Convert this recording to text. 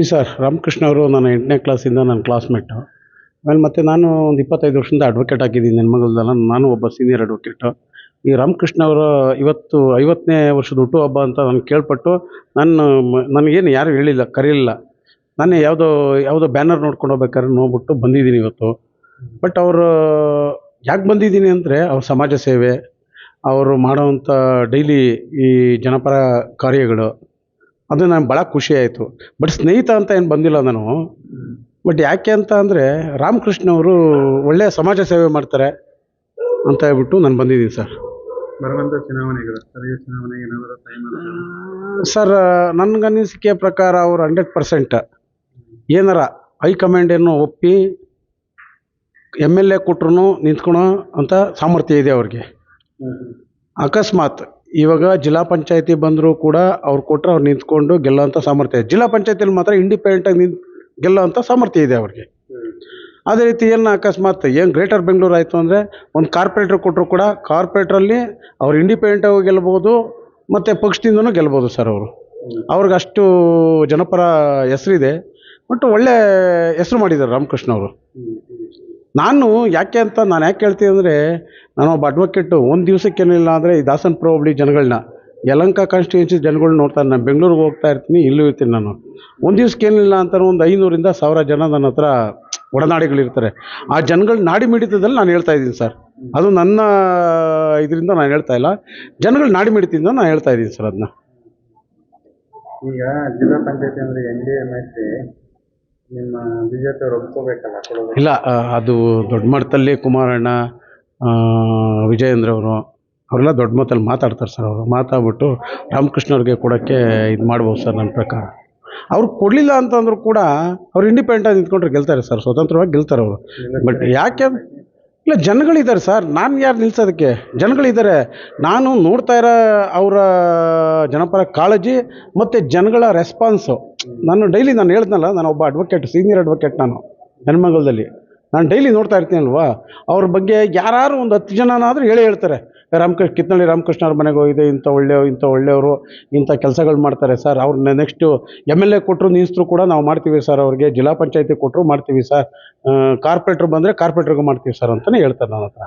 ಈ ಸರ್, ರಾಮಕೃಷ್ಣ ಅವರು ನಾನು ಎಂಟನೇ ಕ್ಲಾಸಿಂದ ನನ್ನ ಕ್ಲಾಸ್ಮೇಟು. ಆಮೇಲೆ ಮತ್ತೆ ನಾನು ಒಂದು ಇಪ್ಪತ್ತೈದು ವರ್ಷದಿಂದ ಅಡ್ವೊಕೇಟ್ ಆಗಿದ್ದೀನಿ ಮಗಳದಲ್ಲ. ನಾನು ಒಬ್ಬ ಸೀನಿಯರ್ ಅಡ್ವೊಕೇಟು ಈ ರಾಮಕೃಷ್ಣ ಅವರು ಇವತ್ತು ಐವತ್ತನೇ ವರ್ಷದ ಹುಟ್ಟುಹಬ್ಬ ಅಂತ ನಾನು ಕೇಳ್ಪಟ್ಟು ನಾನು ನನಗೇನು ಯಾರು ಹೇಳಿಲ್ಲ, ಕರೀಲಿಲ್ಲ. ನಾನೇ ಯಾವುದೋ ಯಾವುದೋ ಬ್ಯಾನರ್ ನೋಡ್ಕೊಂಡು ಹೋಗ್ಬೇಕಾದ್ರೆ ನೋಡ್ಬಿಟ್ಟು ಬಂದಿದ್ದೀನಿ ಇವತ್ತು. ಬಟ್ ಅವರು ಯಾಕೆ ಬಂದಿದ್ದೀನಿ ಅಂದರೆ ಅವ್ರ ಸಮಾಜ ಸೇವೆ, ಅವರು ಮಾಡೋವಂಥ ಡೈಲಿ ಈ ಜನಪರ ಕಾರ್ಯಗಳು ಅದು ನಂಗೆ ಭಾಳ ಖುಷಿ ಆಯಿತು. ಬಟ್ ಸ್ನೇಹಿತ ಅಂತ ಏನು ಬಂದಿಲ್ಲ ನಾನು. ಬಟ್ ಯಾಕೆ ಅಂತ ಅಂದರೆ ರಾಮಕೃಷ್ಣ ಅವರು ಒಳ್ಳೆಯ ಸಮಾಜ ಸೇವೆ ಮಾಡ್ತಾರೆ ಅಂತ ಹೇಳ್ಬಿಟ್ಟು ನಾನು ಬಂದಿದ್ದೀನಿ ಸರ್. ಚುನಾವಣೆಗಳು ಸ್ಥಳೀಯ ಚುನಾವಣೆಗೆ ಏನಾದರೂ ಟೈಮ್ ಸರ್ ನನಗನಿಸಿಕೆ ಪ್ರಕಾರ ಅವರು ಹಂಡ್ರೆಡ್ ಪರ್ಸೆಂಟ್ ಏನಾರ ಹೈಕಮಾಂಡ್ ಏನೋ ಒಪ್ಪಿ ಎಂ ಎಲ್ ಎ ಕೊಟ್ರು ನಿಂತ್ಕೊಳೋ ಅಂತ ಸಾಮರ್ಥ್ಯ ಇದೆ ಅವ್ರಿಗೆ. ಅಕಸ್ಮಾತ್ ಇವಾಗ ಜಿಲ್ಲಾ ಪಂಚಾಯತಿ ಬಂದರೂ ಕೂಡ ಅವ್ರು ಕೊಟ್ಟರೆ ಅವ್ರು ನಿಂತ್ಕೊಂಡು ಗೆಲ್ಲೋಂಥ ಸಾಮರ್ಥ್ಯ ಇದೆ. ಜಿಲ್ಲಾ ಪಂಚಾಯತಿಯಲ್ಲಿ ಮಾತ್ರ ಇಂಡಿಪೆಂಡೆಂಟಾಗಿ ನಿಂತು ಗೆಲ್ಲೋಂಥ ಸಾಮರ್ಥ್ಯ ಇದೆ ಅವ್ರಿಗೆ. ಅದೇ ರೀತಿ ಏನು ಅಕಸ್ಮಾತ್ ಏನು ಗ್ರೇಟರ್ ಬೆಂಗಳೂರು ಆಯಿತು ಅಂದರೆ ಒಂದು ಕಾರ್ಪೊರೇಟ್ರ್ ಕೊಟ್ಟರು ಕೂಡ ಕಾರ್ಪೊರೇಟ್ರಲ್ಲಿ ಅವ್ರು ಇಂಡಿಪೆಂಡೆಂಟಾಗಿ ಗೆಲ್ಬೋದು ಮತ್ತು ಪಕ್ಷದಿಂದನೂ ಗೆಲ್ಬೋದು ಸರ್ ಅವರು. ಅವ್ರಿಗೆ ಅಷ್ಟು ಜನಪರ ಹೆಸರಿದೆ. ಬಟ್ ಒಳ್ಳೆ ಹೆಸರು ಮಾಡಿದ್ದಾರೆ ರಾಮಕೃಷ್ಣ ಅವರು. ನಾನು ಯಾಕೆ ಅಂತ ನಾನು ಯಾಕೆ ಹೇಳ್ತೀನಿ ಅಂದರೆ, ನಾನು ಒಬ್ಬ ಅಡ್ವೊಕೇಟು ಒಂದು ದಿವಸಕ್ಕೇನಿಲ್ಲ ಅಂದರೆ ಈ ದಾಸನ್ ಹೋಬಳಿ ಜನಗಳನ್ನ ಯಲಂಕ ಕಾನ್ಸ್ಟಿಟ್ಯೂನ್ಸಿ ಜನಗಳು ನೋಡ್ತಾರೆ ನಾನು ಬೆಂಗಳೂರಿಗೆ ಹೋಗ್ತಾ ಇರ್ತೀನಿ, ಇಲ್ಲೂ ಇರ್ತೀನಿ ನಾನು. ಒಂದು ದಿವ್ಸಕ್ಕೇನಿಲ್ಲ ಅಂತ ಒಂದು ಐನೂರಿಂದ ಸಾವಿರ ಜನ ನನ್ನ ಹತ್ರ ಒಡನಾಡಿಗಳಿರ್ತಾರೆ. ಆ ಜನಗಳು ನಾಡಿ ಮಿಡಿತದಲ್ಲಿ ನಾನು ಹೇಳ್ತಾ ಇದ್ದೀನಿ ಸರ್. ಅದು ನನ್ನ ಇದರಿಂದ ನಾನು ಹೇಳ್ತಾ ಇಲ್ಲ. ಜನಗಳು ನಾಡಿ ಮಿಡಿತದಿಂದ ನಾನು ಹೇಳ್ತಾ ಇದ್ದೀನಿ ಸರ್ ಅದನ್ನ ಈಗ ಜಿಲ್ಲಾ ಪಂಚಾಯತಿ ಅಂದರೆ ಎನ್ ಡಿ ಎಂ ಐತಿ ನಿಮ್ಮ ಬಿಜೆಪಿ ಒಪ್ಕೋಬೇಕಲ್ಲ ಇಲ್ಲ ಅದು ದೊಡ್ಡ ಮಟ್ಟದಲ್ಲಿ ಕುಮಾರಣ್ಣ ವಿಜಯೇಂದ್ರ ಅವರು ಅವರೆಲ್ಲ ದೊಡ್ಡ ಮಟ್ಟದಲ್ಲಿ ಮಾತಾಡ್ತಾರೆ ಸರ್ ಅವರು. ಮಾತಾಡ್ಬಿಟ್ಟು ರಾಮಕೃಷ್ಣ ಅವ್ರಿಗೆ ಕೊಡೋಕ್ಕೆ ಇದು ಮಾಡ್ಬೋದು ಸರ್ ನನ್ನ ಪ್ರಕಾರ. ಅವ್ರು ಕೊಡಲಿಲ್ಲ ಅಂತಂದ್ರೂ ಕೂಡ ಅವ್ರು ಇಂಡಿಪೆಂಡೆಂಟಾಗಿ ನಿಂತ್ಕೊಂಡ್ರೆ ಗೆಲ್ತಾರೆ ಸರ್ ಸ್ವತಂತ್ರವಾಗಿ ಗೆಲ್ತಾರೆ ಅವರು. ಬಟ್ ಯಾಕೆ ಇಲ್ಲ, ಜನಗಳಿದ್ದಾರೆ ಸರ್. ನಾನು ಯಾರು ನಿಲ್ಸೋದಕ್ಕೆ? ಜನಗಳಿದ್ದಾರೆ. ನಾನು ನೋಡ್ತಾ ಇರೋ ಅವರ ಜನಪರ ಕಾಳಜಿ ಮತ್ತು ಜನಗಳ ರೆಸ್ಪಾನ್ಸು ನಾನು ಡೈಲಿ ನಾನು ಹೇಳ್ದ್ನಲ್ಲ, ನಾನು ಒಬ್ಬ ಅಡ್ವೊಕೇಟ್ ಸೀನಿಯರ್ ಅಡ್ವೊಕೇಟ್ ನಾನು ನೆನ್ಮಂಗಲದಲ್ಲಿ ನಾನು ಡೈಲಿ ನೋಡ್ತಾ ಇರ್ತೀನಲ್ವಾ ಅವ್ರ ಬಗ್ಗೆ ಯಾರು ಒಂದು ಹತ್ತು ಜನನಾದರೂ ಹೇಳಿ ಹೇಳ್ತಾರೆ. ರಾಮಕೃಷ್ಣ ಕಿತ್ನಳ್ಳಿ ರಾಮಕೃಷ್ಣ ಅವ್ರ ಮನೆಗೆ ಹೋಗಿದೆ, ಇಂಥ ಒಳ್ಳೆಯವ್ರು ಇಂಥ ಒಳ್ಳೆಯವರು, ಇಂಥ ಕೆಲಸಗಳು ಮಾಡ್ತಾರೆ ಸರ್. ಅವ್ರನ್ನ ನೆಕ್ಸ್ಟು ಎಂ ಎಲ್ ಎ ಕೊಟ್ಟರು ನಿಲ್ಲಿಸಿದ್ರು ಕೂಡ ನಾವು ಮಾಡ್ತೀವಿ ಸರ್ ಅವ್ರಿಗೆ, ಜಿಲ್ಲಾ ಪಂಚಾಯತಿ ಕೊಟ್ಟರು ಮಾಡ್ತೀವಿ ಸರ್. ಕಾರ್ಪೊರೇಟ್ರು ಬಂದರೆ ಕಾರ್ಪೊರೇಟ್ರಿಗೂ ಮಾಡ್ತೀವಿ ಸರ್ ಅಂತಲೇ ಹೇಳ್ತಾರೆ ನನ್ನ ಹತ್ರ.